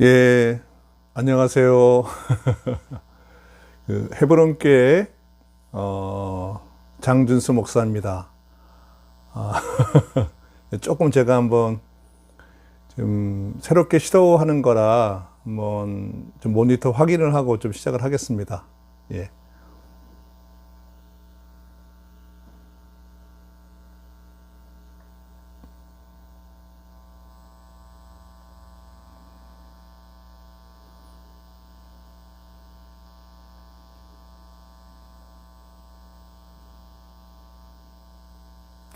예, 안녕하세요. 그 헤브론교회 어, 장준수 목사입니다. 아, 조금 제가 한번 좀 새롭게 시도하는 거라 한번 좀 모니터 확인을 하고 좀 시작을 하겠습니다. 예.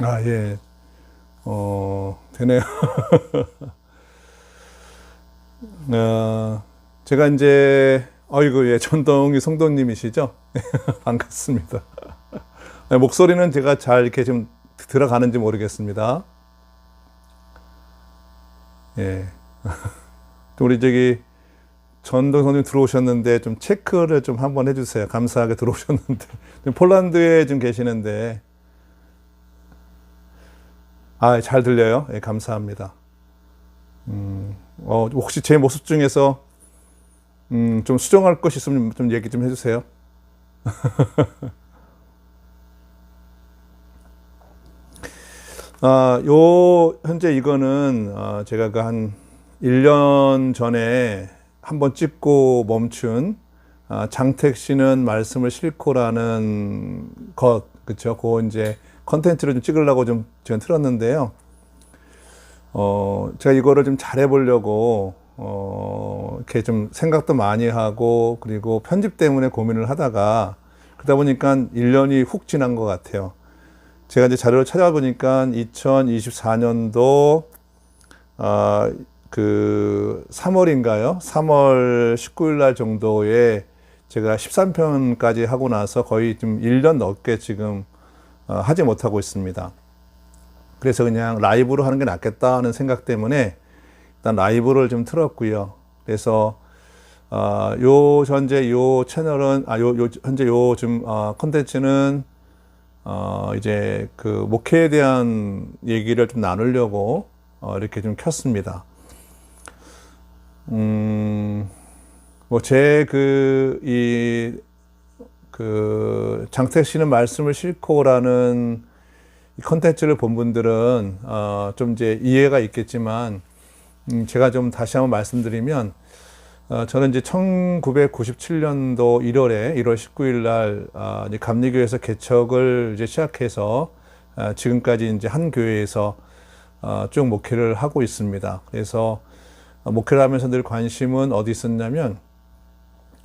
아, 예. 어, 되네요. 어, 제가 이제, 어이구, 예, 전동이 성도님이시죠? 반갑습니다. 네, 목소리는 제가 잘 이렇게 좀 들어가는지 모르겠습니다. 예. 또 우리 저기, 전동 성님 들어오셨는데 좀 체크를 좀 한번 해주세요. 감사하게 들어오셨는데. 폴란드에 좀 계시는데, 아, 잘 들려요? 예, 감사합니다. 음, 어, 혹시 제 모습 중에서 음, 좀 수정할 것 있으면 좀 얘기 좀 해주세요. 아, 요, 현재 이거는, 어, 제가 그한 1년 전에 한번 찍고 멈춘, 아, 장택 씨는 말씀을 싣고라는 것, 그쵸? 그거 이제 컨텐츠를 좀 찍으려고 좀 제가 틀었는데요. 어, 제가 이거를 좀 잘해보려고, 어, 이렇게 좀 생각도 많이 하고, 그리고 편집 때문에 고민을 하다가, 그러다 보니까 1년이 훅 지난 것 같아요. 제가 이제 자료를 찾아보니까 2024년도, 아, 그 3월인가요? 3월 19일 날 정도에 제가 13편까지 하고 나서 거의 좀 1년 넘게 지금 어, 하지 못하고 있습니다. 그래서 그냥 라이브로 하는 게 낫겠다는 생각 때문에 일단 라이브를 좀 틀었고요. 그래서 어, 요 현재 요 채널은 아요 요, 현재 요좀 어, 컨텐츠는 어, 이제 그 목회에 대한 얘기를 좀 나누려고 어, 이렇게 좀 켰습니다. 음, 뭐 제 그 이 그 장택 씨는 말씀을 싣고라는 이 컨텐츠를 본 분들은 어, 좀 이제 이해가 있겠지만 음, 제가 좀 다시 한번 말씀드리면 어, 저는 이제 1997년도 1월에 1월 19일 날 어, 이제 감리교에서 개척을 이제 시작해서 어, 지금까지 이제 한 교회에서 어, 쭉 목회를 하고 있습니다. 그래서 어, 목회를 하면서 늘 관심은 어디 있었냐면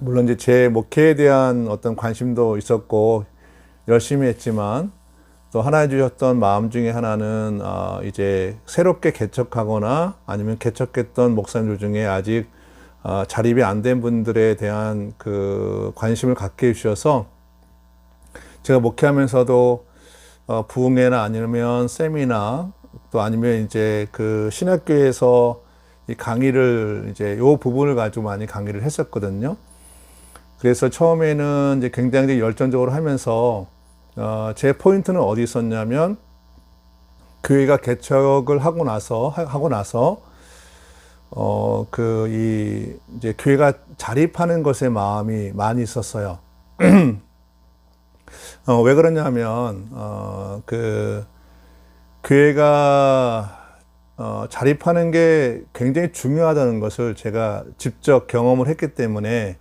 물론 이제 제 목회에 대한 어떤 관심도 있었고 열심히 했지만 또 하나 주셨던 마음 중에 하나는 어 이제 새롭게 개척하거나 아니면 개척했던 목사님들 중에 아직 어 자립이 안 된 분들에 대한 그 관심을 갖게 해주셔서 제가 목회하면서도 어 부흥회나 아니면 세미나 또 아니면 이제 그 신학교에서 이 강의를 이제 요 부분을 가지고 많이 강의를 했었거든요. 그래서 처음에는 이제 굉장히 열정적으로 하면서 어, 제 포인트는 어디 있었냐면 교회가 개척을 하고 나서 하고 나서 어 그 이 이제 교회가 자립하는 것에 마음이 많이 있었어요. 어, 왜 그러냐면 어 그 교회가 어, 자립하는 게 굉장히 중요하다는 것을 제가 직접 경험을 했기 때문에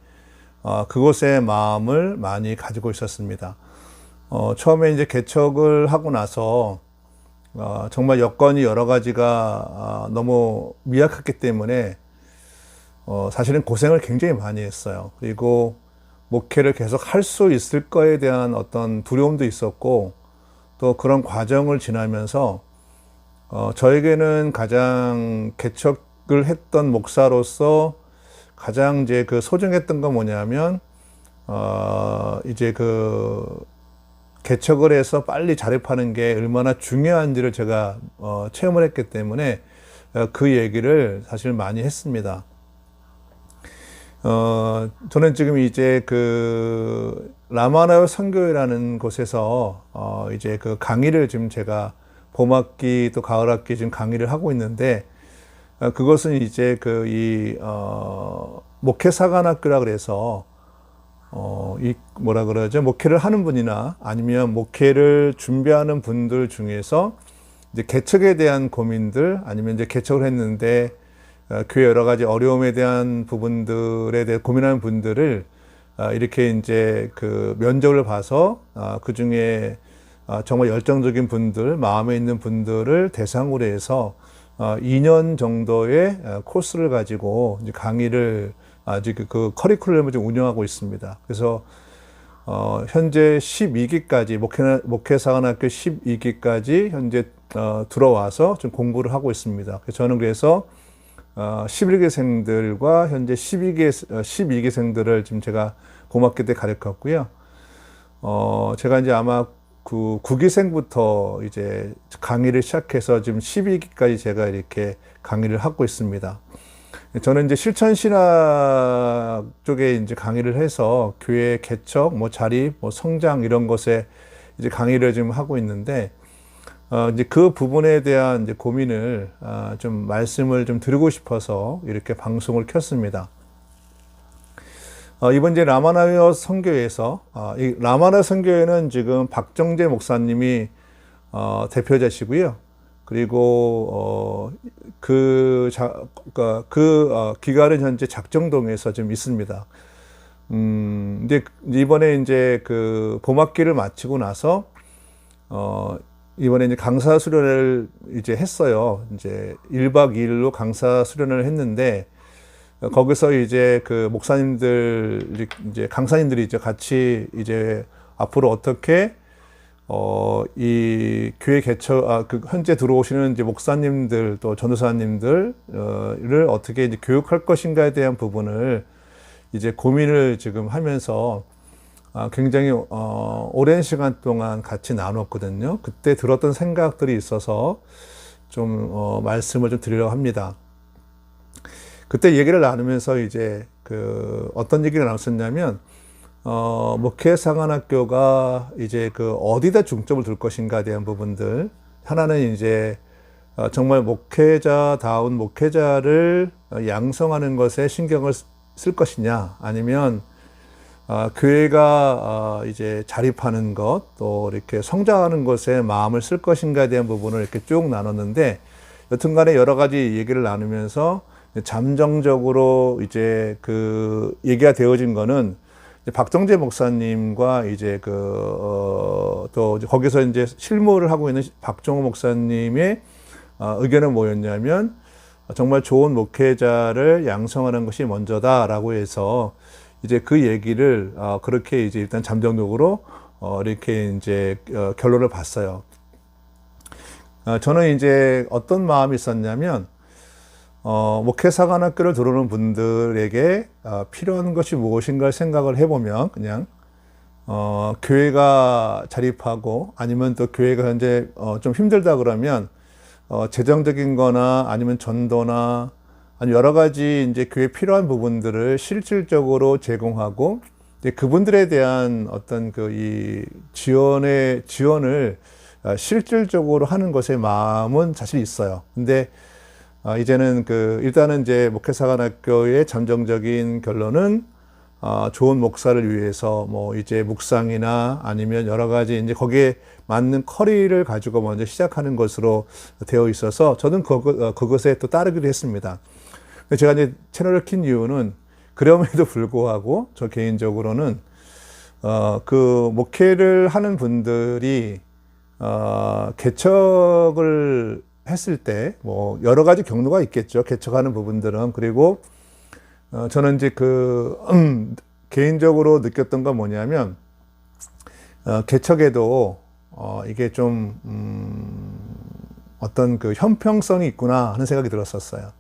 어, 그곳에 마음을 많이 가지고 있었습니다. 어, 처음에 이제 개척을 하고 나서 어, 정말 여건이 여러 가지가 어, 너무 미약했기 때문에 어, 사실은 고생을 굉장히 많이 했어요. 그리고 목회를 계속 할 수 있을 거에 대한 어떤 두려움도 있었고 또 그런 과정을 지나면서 어, 저에게는 가장 개척을 했던 목사로서 가장 이제 그 소중했던 건 뭐냐면 어, 이제 그 개척을 해서 빨리 자립하는 게 얼마나 중요한지를 제가 어, 체험을 했기 때문에 어, 그 얘기를 사실 많이 했습니다. 어, 저는 지금 이제 그 라마나요 선교회라는 곳에서 어, 이제 그 강의를 지금 제가 봄학기 또 가을학기 지금 강의를 하고 있는데 어, 그것은 이제 그 이 어, 목회 사관학교라 그래서 어, 이 뭐라 그러죠? 목회를 하는 분이나 아니면 목회를 준비하는 분들 중에서 이제 개척에 대한 고민들 아니면 이제 개척을 했는데 어, 교회 여러 가지 어려움에 대한 부분들에 대해 고민하는 분들을 어, 이렇게 이제 그 면접을 봐서 어, 그 중에 어, 정말 열정적인 분들, 마음에 있는 분들을 대상으로 해서 어, 2년 정도의 어, 코스를 가지고 강의를 아직 그- 그 커리큘럼을 좀 운영하고 있습니다. 그래서 어, 현재 12기까지 목회 목회 사관학교 12기까지 현재 어, 들어와서 좀 공부를 하고 있습니다. 저는 그래서 어, 11기생들과 현재 12기 12기생들을 지금 제가 고맙게 때 가르쳤고요. 어, 제가 이제 아마 그 9기생부터 이제 강의를 시작해서 지금 12기까지 제가 이렇게 강의를 하고 있습니다. 저는 이제 실천 신학 쪽에 이제 강의를 해서 교회 개척, 뭐 자립, 뭐 성장 이런 것에 이제 강의를 지금 하고 있는데 어 이제 그 부분에 대한 이제 고민을 아, 좀 말씀을 좀 드리고 싶어서 이렇게 방송을 켰습니다. 어, 이번 이제 라마나여 선교회에서 어, 이 라마나 선교회는 지금 박정재 목사님이 어, 대표자시고요. 그리고 어, 그, 자, 그러니까 그 어, 기관은 현재 작정동에서 좀 있습니다. 음, 이제 이번에 이제 그 봄학기를 마치고 나서 어, 이번에 이제 강사 수련을 이제 했어요. 이제 1박 2일로 강사 수련을 했는데 어, 거기서 이제 그 목사님들 이제 강사님들이 이제 같이 이제 앞으로 어떻게 어, 이 교회 개척, 아, 그 현재 들어오시는 이제 목사님들 또 전도사님들을 어떻게 이제 교육할 것인가에 대한 부분을 이제 고민을 지금 하면서 아, 굉장히 어, 오랜 시간 동안 같이 나눴거든요. 그때 들었던 생각들이 있어서 좀 어, 말씀을 좀 드리려고 합니다. 그때 얘기를 나누면서 이제 그 어떤 얘기가 나왔었냐면 어, 목회사관학교가 이제 그 어디다 중점을 둘 것인가에 대한 부분들. 하나는 이제 어, 정말 목회자다운 목회자를 양성하는 것에 신경을 쓸 것이냐. 아니면 어, 교회가 어, 이제 자립하는 것 또 이렇게 성장하는 것에 마음을 쓸 것인가에 대한 부분을 이렇게 쭉 나눴는데 여튼간에 여러 가지 얘기를 나누면서 잠정적으로 이제 그 얘기가 되어진 거는 박정재 목사님과 이제 그, 어, 거기서 이제 실무를 하고 있는 박정호 목사님의 어, 의견은 뭐였냐면 정말 좋은 목회자를 양성하는 것이 먼저다라고 해서 이제 그 얘기를 어, 그렇게 이제 일단 잠정적으로 어, 이렇게 이제 어, 결론을 봤어요. 어, 저는 이제 어떤 마음이 있었냐면 어, 목회사관학교를 들어오는 분들에게 어, 필요한 것이 무엇인가를 생각을 해보면 그냥 어, 교회가 자립하고 아니면 또 교회가 현재 어, 좀 힘들다 그러면 어, 재정적인 거나 아니면 전도나 아니 여러 가지 이제 교회 필요한 부분들을 실질적으로 제공하고 이제 그분들에 대한 어떤 그 이 지원의 지원을 어, 실질적으로 하는 것에 마음은 사실 있어요. 근데 어, 이제는 그 일단은 이제 목회사관학교의 잠정적인 결론은 어, 좋은 목사를 위해서 뭐 이제 묵상이나 아니면 여러 가지 이제 거기에 맞는 커리를 가지고 먼저 시작하는 것으로 되어 있어서 저는 어, 그것에 또 따르기도 했습니다. 제가 이제 채널을 킨 이유는 그럼에도 불구하고 저 개인적으로는 어, 그 목회를 하는 분들이 어, 개척을 했을 때 뭐 여러 가지 경로가 있겠죠. 개척하는 부분들은 그리고 어, 저는 이제 그 음, 개인적으로 느꼈던 건 뭐냐면 어, 개척에도 어, 이게 좀 음, 어떤 그 형평성이 있구나 하는 생각이 들었었어요.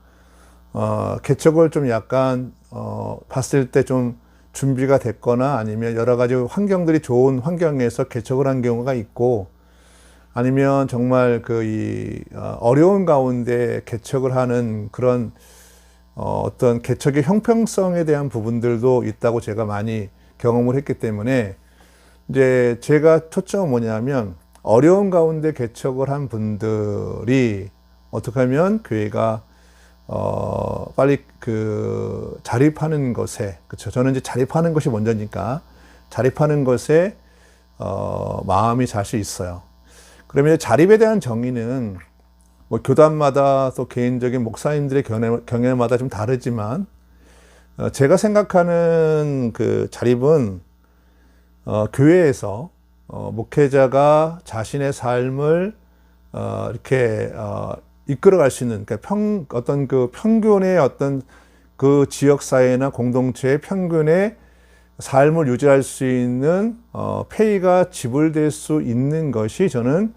어, 개척을 좀 약간 어, 봤을 때 좀 준비가 됐거나 아니면 여러 가지 환경들이 좋은 환경에서 개척을 한 경우가 있고 아니면 정말 그 이 어려운 가운데 개척을 하는 그런 어, 어떤 개척의 형평성에 대한 부분들도 있다고 제가 많이 경험을 했기 때문에 이제 제가 초점은 뭐냐면 어려운 가운데 개척을 한 분들이 어떻게 하면 교회가 어, 빨리 그 자립하는 것에, 그쵸. 저는 이제 자립하는 것이 먼저니까 자립하는 것에 어, 마음이 잘 수 있어요. 그러면 자립에 대한 정의는 뭐 교단마다 또 개인적인 목사님들의 경외, 경외마다 좀 다르지만 어, 제가 생각하는 그 자립은 어, 교회에서 어, 목회자가 자신의 삶을 어, 이렇게 어, 이끌어갈 수 있는 그러니까 평 어떤 그 평균의 어떤 그 지역 사회나 공동체의 평균의 삶을 유지할 수 있는 어, 페이가 지불될 수 있는 것이 저는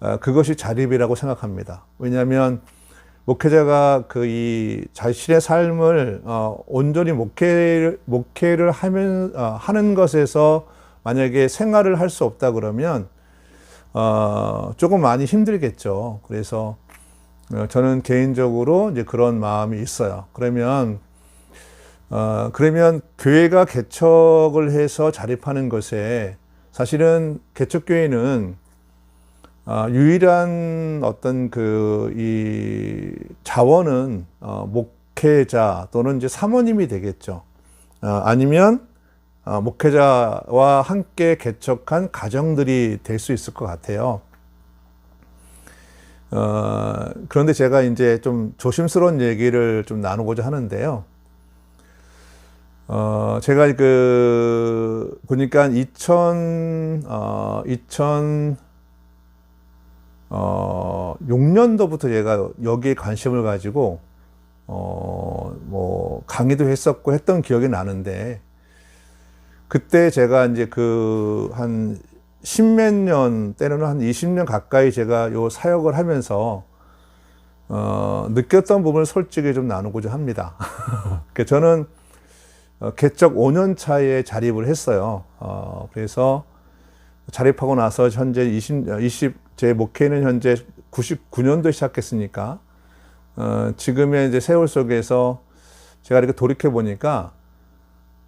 어, 그것이 자립이라고 생각합니다. 왜냐하면 목회자가 그 이 자신의 삶을 어, 온전히 목회를 목회를 하면 어, 하는 것에서 만약에 생활을 할 수 없다 그러면 어, 조금 많이 힘들겠죠. 그래서 어, 저는 개인적으로 이제 그런 마음이 있어요. 그러면 어, 그러면 교회가 개척을 해서 자립하는 것에 사실은 개척교회는 어, 유일한 어떤 그 이 자원은 어, 목회자 또는 이제 사모님이 되겠죠. 어, 아니면 어, 목회자와 함께 개척한 가정들이 될 수 있을 것 같아요. 어, 그런데 제가 이제 좀 조심스러운 얘기를 좀 나누고자 하는데요. 어, 제가 그, 보니까 2000, 어, 2000, 어, 6년도부터 제가 여기에 관심을 가지고, 어, 뭐, 강의도 했었고 했던 기억이 나는데, 그때 제가 이제 그, 한, 십몇 년, 때로는 한 20년 가까이 제가 요 사역을 하면서, 어, 느꼈던 부분을 솔직히 좀 나누고자 합니다. 그 저는, 어, 개척 5년 차에 자립을 했어요. 어, 그래서 자립하고 나서 현재 20, 20, 제 목회는 현재 99년도에 시작했으니까, 어, 지금의 이제 세월 속에서 제가 이렇게 돌이켜 보니까,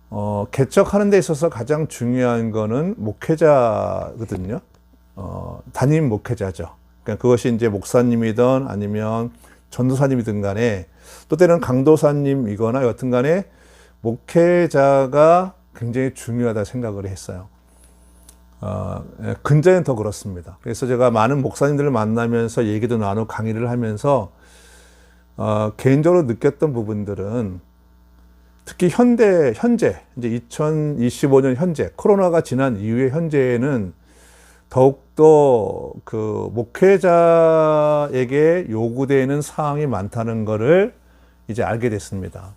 어, 개척하는 데 있어서 가장 중요한 거는 목회자거든요. 어, 담임 목회자죠. 그러니까 그것이 이제 목사님이든 아니면 전도사님이든 간에 또 때는 강도사님이거나 여튼 간에 목회자가 굉장히 중요하다 생각을 했어요. 어, 예, 근자는 더 그렇습니다. 그래서 제가 많은 목사님들을 만나면서 얘기도 나누고 강의를 하면서 어, 개인적으로 느꼈던 부분들은 특히 현대 현재 이제 2025년 현재 코로나가 지난 이후의 현재에는 더욱더 그 목회자에게 요구되는 사항이 많다는 것을 이제 알게 됐습니다.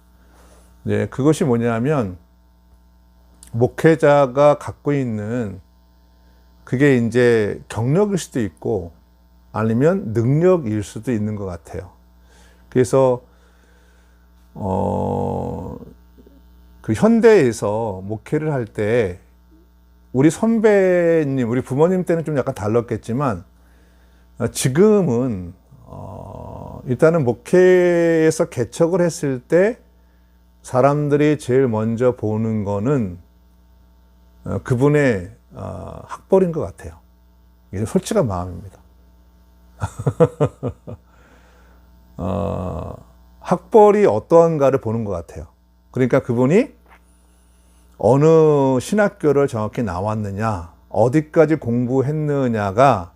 네, 그것이 뭐냐면 목회자가 갖고 있는 그게 이제 경력일 수도 있고 아니면 능력일 수도 있는 것 같아요. 그래서 어, 그 현대에서 목회를 할 때 우리 선배님, 우리 부모님 때는 좀 약간 달랐겠지만 어, 지금은 어, 일단은 목회에서 개척을 했을 때 사람들이 제일 먼저 보는 거는 어, 그분의 어, 학벌인 것 같아요. 이게 솔직한 마음입니다. 어, 학벌이 어떠한가를 보는 것 같아요. 그러니까 그분이 어느 신학교를 정확히 나왔느냐, 어디까지 공부했느냐가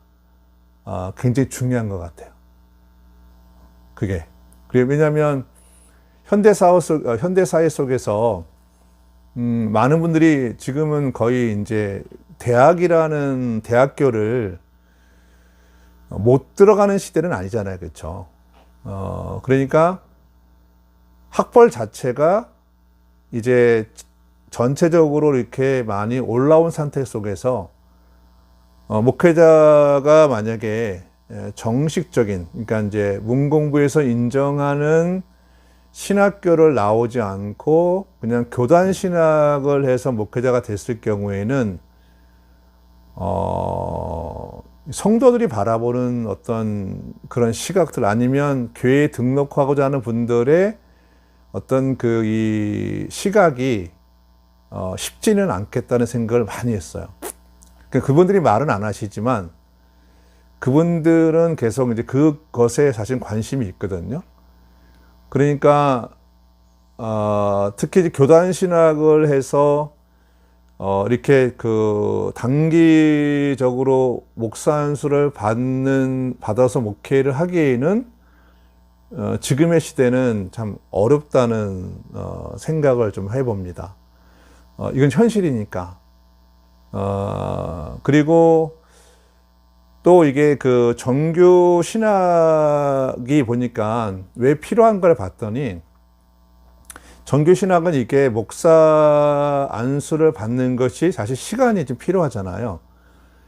어, 굉장히 중요한 것 같아요. 그게. 그게 왜냐하면 현대사회 속, 어, 현대사회 속에서 음, 많은 분들이 지금은 거의 이제 대학이라는 대학교를 못 들어가는 시대는 아니잖아요. 그렇죠? 어, 그러니까 학벌 자체가 이제 전체적으로 이렇게 많이 올라온 상태 속에서 어, 목회자가 만약에 정식적인, 그러니까 이제 문공부에서 인정하는 신학교를 나오지 않고 그냥 교단 신학을 해서 목회자가 됐을 경우에는 어, 성도들이 바라보는 어떤 그런 시각들 아니면 교회에 등록하고자 하는 분들의 어떤 그 이 시각이 어, 쉽지는 않겠다는 생각을 많이 했어요. 그러니까 그분들이 말은 안 하시지만 그분들은 계속 이제 그것에 사실 관심이 있거든요. 그러니까 어, 특히 교단 신학을 해서 어, 이렇게 그 단기적으로 목사 안수를 받는 받아서 목회를 하기에는 어, 지금의 시대는 참 어렵다는 어, 생각을 좀 해봅니다. 어, 이건 현실이니까. 어, 그리고 또 이게 그 정규 신학이 보니까 왜 필요한 걸 봤더니 정규 신학은 이게 목사 안수를 받는 것이 사실 시간이 좀 필요하잖아요.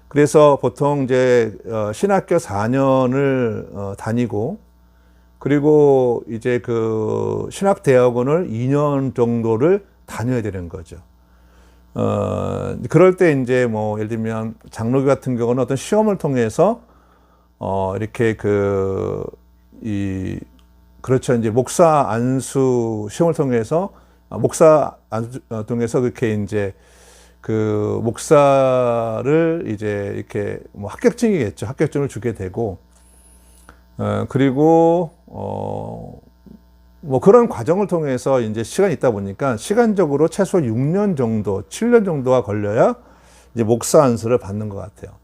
그래서 보통 이제 어, 신학교 4년을 어, 다니고 그리고 이제 그 신학대학원을 2년 정도를 다녀야 되는 거죠. 어, 그럴 때 이제 뭐 예를 들면 장로교 같은 경우는 어떤 시험을 통해서 어, 이렇게 그, 이, 그렇죠. 이제 목사 안수 시험을 통해서, 아, 목사 안수 어, 통해서 그렇게 이제 그 목사를 이제 이렇게 뭐 합격증이겠죠. 합격증을 주게 되고, 어, 그리고, 어, 뭐 그런 과정을 통해서 이제 시간이 있다 보니까 시간적으로 최소 6년 정도, 7년 정도가 걸려야 이제 목사 안수를 받는 것 같아요.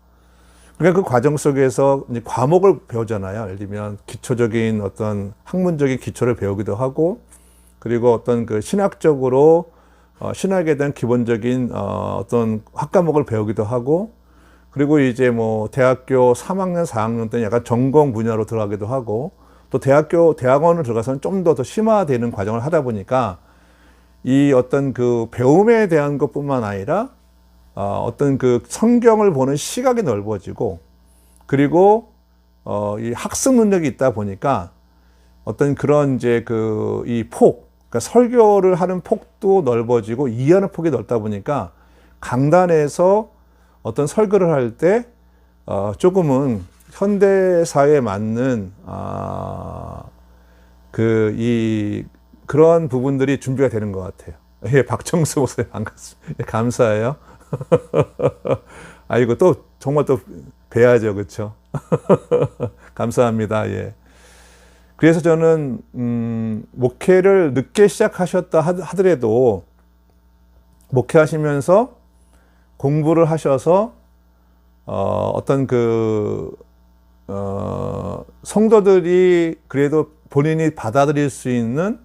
그러니까 그 과정 속에서 이제 과목을 배우잖아요. 예를 들면 기초적인 어떤 학문적인 기초를 배우기도 하고, 그리고 어떤 그 신학적으로 어, 신학에 대한 기본적인 어, 어떤 학과목을 배우기도 하고, 그리고 이제 뭐 대학교 3학년, 4학년 때는 약간 전공 분야로 들어가기도 하고, 또 대학교 대학원을 들어가서는 좀 더 더 심화되는 과정을 하다 보니까 이 어떤 그 배움에 대한 것뿐만 아니라 어, 어떤 그 성경을 보는 시각이 넓어지고 그리고 어, 이 학습 능력이 있다 보니까 어떤 그런 이제 그 이 폭, 그러니까 설교를 하는 폭도 넓어지고 이해하는 폭이 넓다 보니까 강단에서 어떤 설교를 할때 어, 조금은 현대 사회에 맞는 아, 그 이 그런 부분들이 준비가 되는 것 같아요. 예, 박정수 목사님 반갑습니다. 예, 감사해요. 아이고 또 정말 또 뵈야죠, 그렇죠? 감사합니다. 예. 그래서 저는 음, 목회를 늦게 시작하셨다 하더라도 목회하시면서 공부를 하셔서 어, 어떤 그 어, 성도들이 그래도 본인이 받아들일 수 있는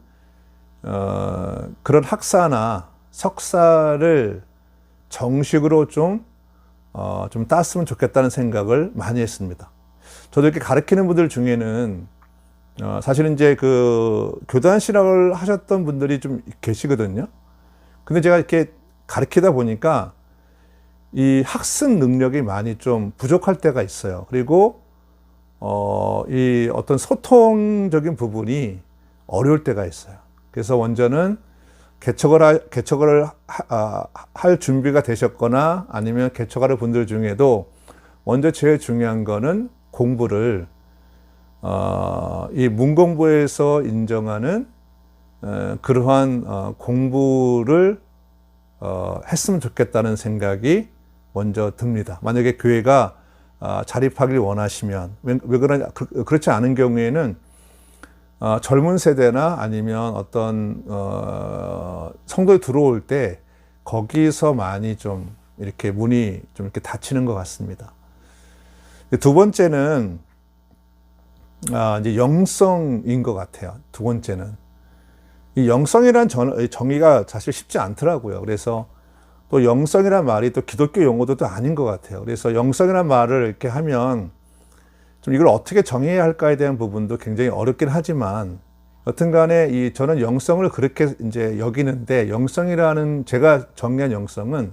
어, 그런 학사나 석사를 정식으로 좀, 어, 좀 땄으면 좋겠다는 생각을 많이 했습니다. 저도 이렇게 가르치는 분들 중에는 어, 사실은 이제 그 교단 실학을 하셨던 분들이 좀 계시거든요. 근데 제가 이렇게 가르치다 보니까 이 학습 능력이 많이 좀 부족할 때가 있어요. 그리고 어, 이 어떤 소통적인 부분이 어려울 때가 있어요. 그래서 원저는 개척을, 하, 개척을 하, 아, 할 준비가 되셨거나 아니면 개척하는 분들 중에도 먼저 제일 중요한 거는 공부를 어, 이 문공부에서 인정하는 어, 그러한 어, 공부를 어, 했으면 좋겠다는 생각이 먼저 듭니다. 만약에 교회가 어, 자립하길 원하시면 왜, 왜 그러냐 그, 그렇지 않은 경우에는 어, 젊은 세대나 아니면 어떤 어, 성도에 들어올 때 거기서 많이 좀 이렇게 문이 좀 이렇게 닫히는 것 같습니다. 두 번째는 아, 이제 영성인 것 같아요. 두 번째는 이 영성이란 정의가 사실 쉽지 않더라고요. 그래서 또 영성이란 말이 또 기독교 용어도 또 아닌 것 같아요. 그래서 영성이란 말을 이렇게 하면 좀 이걸 어떻게 정의해야 할까에 대한 부분도 굉장히 어렵긴 하지만 여튼 간에 이 저는 영성을 그렇게 이제 여기는데 영성이라는 제가 정리한 영성은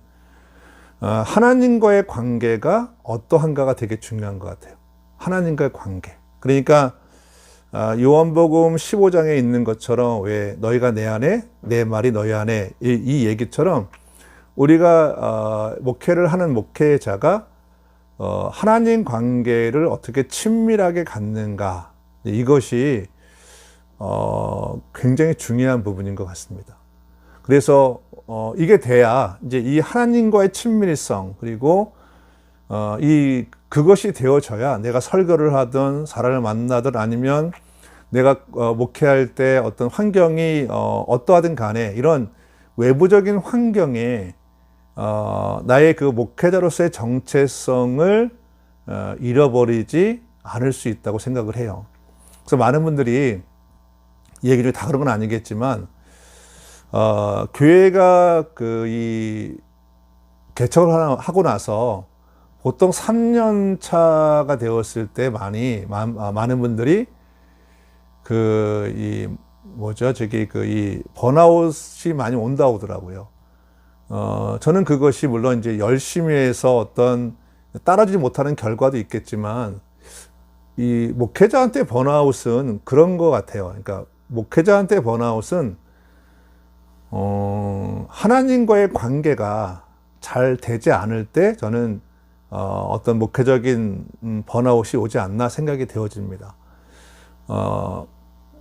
어, 하나님과의 관계가 어떠한가가 되게 중요한 것 같아요. 하나님과의 관계. 그러니까 어, 요한복음 15장에 있는 것처럼 왜 너희가 내 안에 내 말이 너희 안에 이, 이 얘기처럼 우리가 어, 목회를 하는 목회자가 어, 하나님 관계를 어떻게 친밀하게 갖는가 이것이 어, 굉장히 중요한 부분인 것 같습니다. 그래서 어, 이게 돼야 이제 이 하나님과의 친밀성 그리고 어, 이 그것이 되어져야 내가 설교를 하든 사람을 만나든 아니면 내가 어, 목회할 때 어떤 환경이 어, 어떠하든 간에 이런 외부적인 환경에 어, 나의 그 목회자로서의 정체성을 어, 잃어버리지 않을 수 있다고 생각을 해요. 그래서 많은 분들이 이 얘기 중에 다 그런 건 아니겠지만 어, 교회가 그 이 개척을 하고 나서 보통 3년 차가 되었을 때 많이 마- 아, 많은 분들이 그 이 뭐죠 저기 그 이 번아웃이 많이 온다고 하더라고요. 어 저는 그것이 물론 이제 열심히 해서 어떤 따라주지 못하는 결과도 있겠지만 이 목회자한테 번아웃은 그런 것 같아요. 그러니까 목회자한테 번아웃은 어 하나님과의 관계가 잘 되지 않을 때 저는 어, 어떤 목회적인 음, 번아웃이 오지 않나 생각이 되어집니다. 어,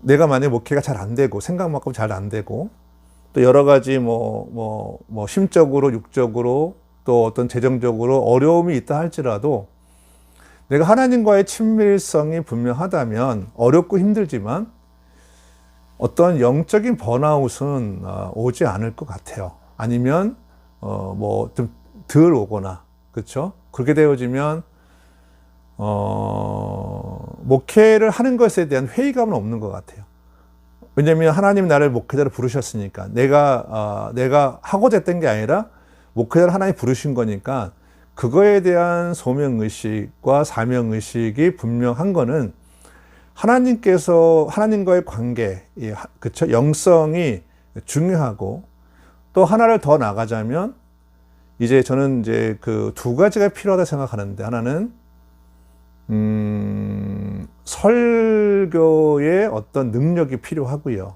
내가 만약 목회가 잘 안 되고 생각만큼 잘 안 되고 또 여러 가지 뭐, 뭐, 뭐 심적으로 육적으로 또 어떤 재정적으로 어려움이 있다 할지라도 내가 하나님과의 친밀성이 분명하다면 어렵고 힘들지만 어떤 영적인 번아웃은 어, 오지 않을 것 같아요. 아니면 어, 뭐 좀 덜 오거나 그렇죠? 그렇게 되어지면 어, 목회를 하는 것에 대한 회의감은 없는 것 같아요. 왜냐하면 하나님 나를 목회자로 부르셨으니까. 내가 어, 내가 하고자 했던 게 아니라 목회자를 하나님 부르신 거니까 그거에 대한 소명 의식과 사명 의식이 분명한 거는 하나님께서 하나님과의 관계, 그쵸? 영성이 중요하고 또 하나를 더 나가자면 이제 저는 이제 그 두 가지가 필요하다 생각하는데 하나는 음, 설교의 어떤 능력이 필요하고요.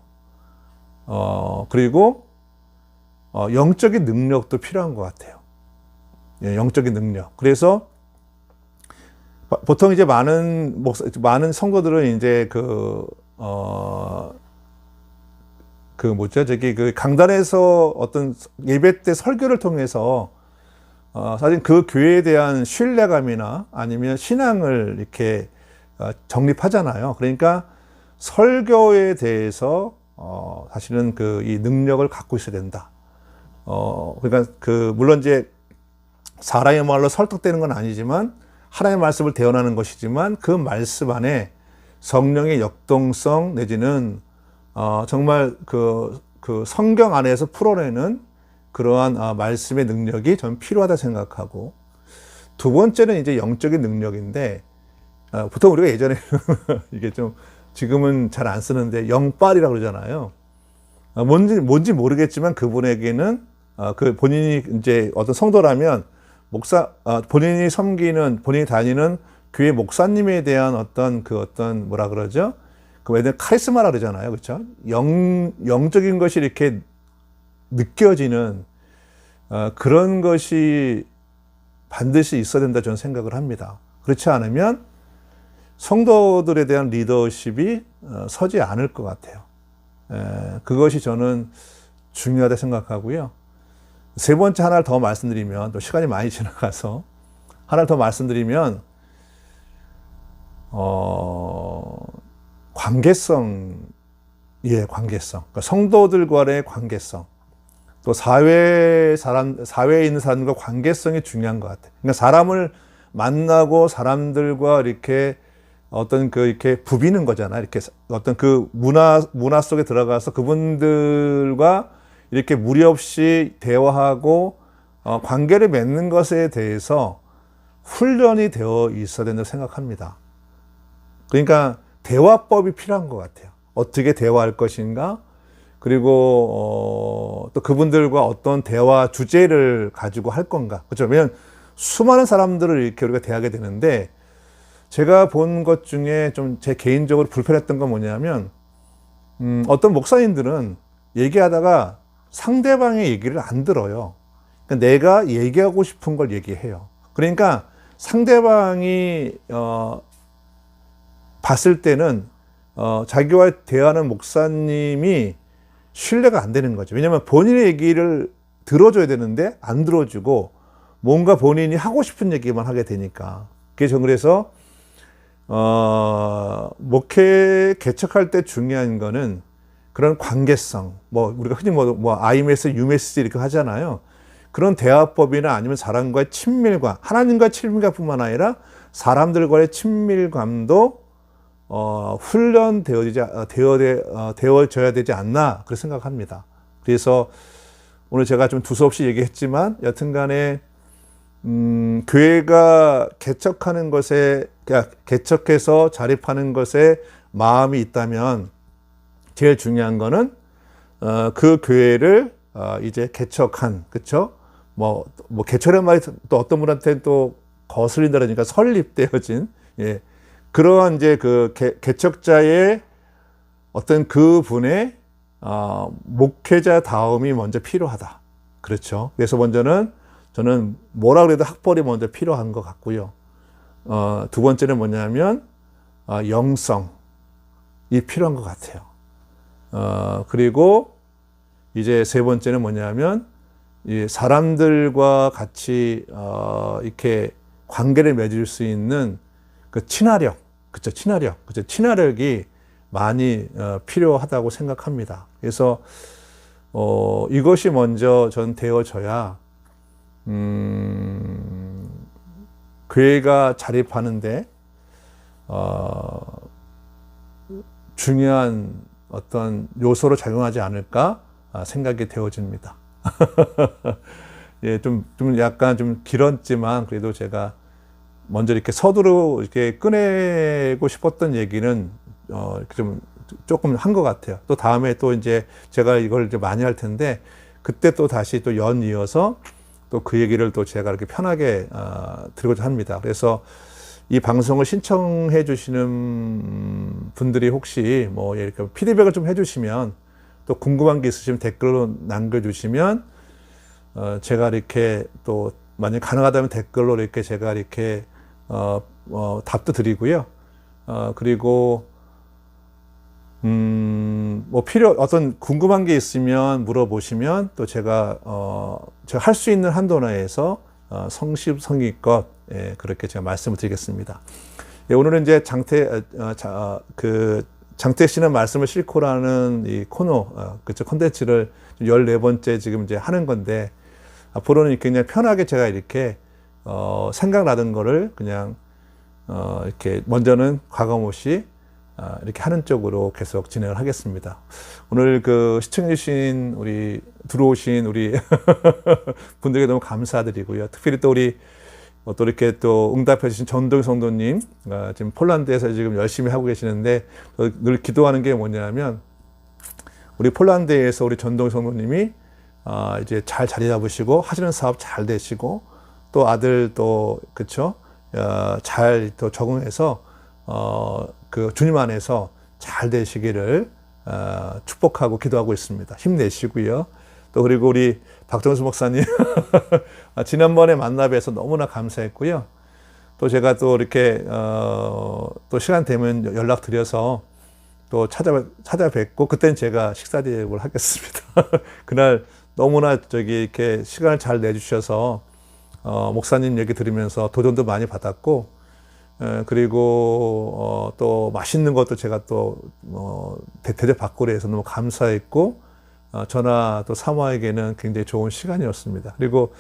어, 그리고 어, 영적인 능력도 필요한 것 같아요. 예, 영적인 능력. 그래서 바- 보통 이제 많은 목사, 많은 성도들은 이제 그, 어, 그 뭐죠? 저기 그 강단에서 어떤 예배 때 설교를 통해서 어, 사실 그 교회에 대한 신뢰감이나 아니면 신앙을 이렇게 어, 정립하잖아요. 그러니까 설교에 대해서 어, 사실은 그 이 능력을 갖고 있어야 된다. 어, 그러니까 그 물론 이제 사람의 말로 설득되는 건 아니지만 하나님의 말씀을 대언하는 것이지만 그 말씀 안에 성령의 역동성 내지는 어, 정말 그, 그 성경 안에서 풀어내는 그러한 아, 말씀의 능력이 전 필요하다 생각하고 두 번째는 이제 영적인 능력인데 어, 보통 우리가 예전에 이게 좀 지금은 잘 안 쓰는데 영빨이라고 그러잖아요. 어, 뭔지 뭔지 모르겠지만 그분에게는 어, 그 본인이 이제 어떤 성도라면 목사 어, 본인이 섬기는 본인이 다니는 교회 목사님에 대한 어떤 그 어떤 뭐라 그러죠? 그 왜냐 카리스마라 그러잖아요, 그렇죠? 영 영적인 것이 이렇게 느껴지는 어, 그런 것이 반드시 있어야 된다 저는 생각을 합니다. 그렇지 않으면 성도들에 대한 리더십이 어, 서지 않을 것 같아요. 에, 그것이 저는 중요하다 생각하고요. 세 번째 하나를 더 말씀드리면 또 시간이 많이 지나가서 하나를 더 말씀드리면 어, 관계성 예 관계성 그러니까 성도들과의 관계성 또 사회 사람 사회에 있는 사람들과 관계성이 중요한 것 같아요. 그러니까 사람을 만나고 사람들과 이렇게 어떤 그 이렇게 부비는 거잖아. 이렇게 어떤 그 문화 문화 속에 들어가서 그분들과 이렇게 무리 없이 대화하고 어, 관계를 맺는 것에 대해서 훈련이 되어 있어야 된다고 생각합니다. 그러니까 대화법이 필요한 것 같아요. 어떻게 대화할 것인가? 그리고 어, 또 그분들과 어떤 대화 주제를 가지고 할 건가? 그렇죠? 왜냐하면 수많은 사람들을 이렇게 우리가 대하게 되는데 제가 본 것 중에 좀 제 개인적으로 불편했던 건 뭐냐면 음, 어떤 목사님들은 얘기하다가 상대방의 얘기를 안 들어요. 그러니까 내가 얘기하고 싶은 걸 얘기해요. 그러니까 상대방이 어, 봤을 때는 어, 자기와 대하는 목사님이 신뢰가 안 되는 거죠. 왜냐하면 본인의 얘기를 들어줘야 되는데 안 들어주고 뭔가 본인이 하고 싶은 얘기만 하게 되니까. 그래서 전 그래서 어, 목회 개척할 때 중요한 거는 그런 관계성, 뭐 우리가 흔히 뭐, 뭐 IMS, UMS 이렇게 하잖아요. 그런 대화법이나 아니면 사람과의 친밀감, 하나님과 친밀감뿐만 아니라 사람들과의 친밀감도 어, 훈련되어지지 어, 되어 어, 되어져야 되지 않나 그렇게 생각합니다. 그래서 오늘 제가 좀 두서없이 얘기했지만 여튼간에 음, 교회가 개척하는 것에 그러니까 개척해서 자립하는 것에 마음이 있다면 제일 중요한 거는 어, 그 교회를 어, 이제 개척한 그쵸? 뭐, 뭐 개척이라는 말이 또 어떤 분한테는 또 거슬린다니까 설립되어진 예. 그러한 이제 그 개, 개척자의 어떤 그 분의 어, 목회자 다음이 먼저 필요하다. 그렇죠. 그래서 먼저는 저는 뭐라 그래도 학벌이 먼저 필요한 것 같고요. 어, 두 번째는 뭐냐면 어, 영성이 필요한 것 같아요. 어, 그리고 이제 세 번째는 뭐냐면 이 사람들과 같이 어, 이렇게 관계를 맺을 수 있는 그 친화력, 그죠? 친화력, 그죠? 친화력이 많이 어, 필요하다고 생각합니다. 그래서 어, 이것이 먼저 전 되어져야 음, 교회가 자립하는데 어, 중요한 어떤 요소로 작용하지 않을까 아, 생각이 되어집니다. 예, 좀, 좀 약간 좀 길었지만 그래도 제가 먼저 이렇게 서두로 이렇게 꺼내고 싶었던 얘기는 어, 좀 조금 한 것 같아요. 또 다음에 또 이제 제가 이걸 이제 많이 할 텐데 그때 또 다시 또 연 이어서 또 그 얘기를 또 제가 이렇게 편하게 어, 드리고자 합니다. 그래서 이 방송을 신청해 주시는 분들이 혹시 뭐 이렇게 피드백을 좀 해주시면 또 궁금한 게 있으시면 댓글로 남겨주시면 어, 제가 이렇게 또 만약 가능하다면 댓글로 이렇게 제가 이렇게 어, 어, 답도 드리고요. 어, 그리고 음, 뭐 필요 어떤 궁금한 게 있으면 물어보시면 또 제가 어, 제가 할 수 있는 한도 내에서 어, 성실성의껏 예, 그렇게 제가 말씀을 드리겠습니다. 예, 오늘은 이제 장태 어, 자, 어, 그 장태 씨는 말씀을 싣고라는 이 코너 어, 그쵸 콘텐츠를 14번째 지금 이제 하는 건데 앞으로는 그냥 편하게 제가 이렇게 어, 생각나던 거를 그냥 어, 이렇게 먼저는 과감없이 아, 이렇게 하는 쪽으로 계속 진행을 하겠습니다. 오늘 그 시청해주신 우리 들어오신 우리 분들에게 너무 감사드리고요. 특별히 또 우리 어, 또 이렇게 또 응답해주신 전동 성도님 아, 지금 폴란드에서 지금 열심히 하고 계시는데 늘 기도하는 게 뭐냐면 우리 폴란드에서 우리 전동 성도님이 아, 이제 잘 자리 잡으시고 하시는 사업 잘 되시고 또 아들 또 그쵸 어, 잘또 적응해서 어, 그 주님 안에서 잘 되시기를 어, 축복하고 기도하고 있습니다. 힘내시고요. 또 그리고 우리 박정수 목사님 아, 지난번에 만나 뵈서 너무나 감사했고요. 또 제가 또 이렇게 어, 또 시간 되면 연락 드려서 또 찾아 찾아뵙고 그때는 제가 식사 대접을 하겠습니다. 그날 너무나 저기 이렇게 시간을 잘 내주셔서 어, 목사님 얘기 들으면서 도전도 많이 받았고 에, 그리고 어, 또 맛있는 것도 제가 또 어, 대접 받고 그래서 너무 감사했고 어, 저나 또 사모에게는 굉장히 좋은 시간이었습니다. 그리고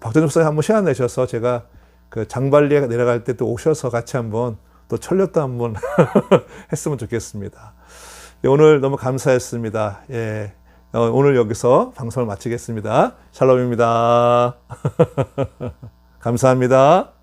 박전엽 사님 한번 시간 내셔서 제가 그 장발리에 내려갈 때 또 오셔서 같이 한번 또 철렵도 한번 했으면 좋겠습니다. 예, 오늘 너무 감사했습니다. 예. 어, 오늘 여기서 방송을 마치겠습니다. 샬롬입니다. 감사합니다.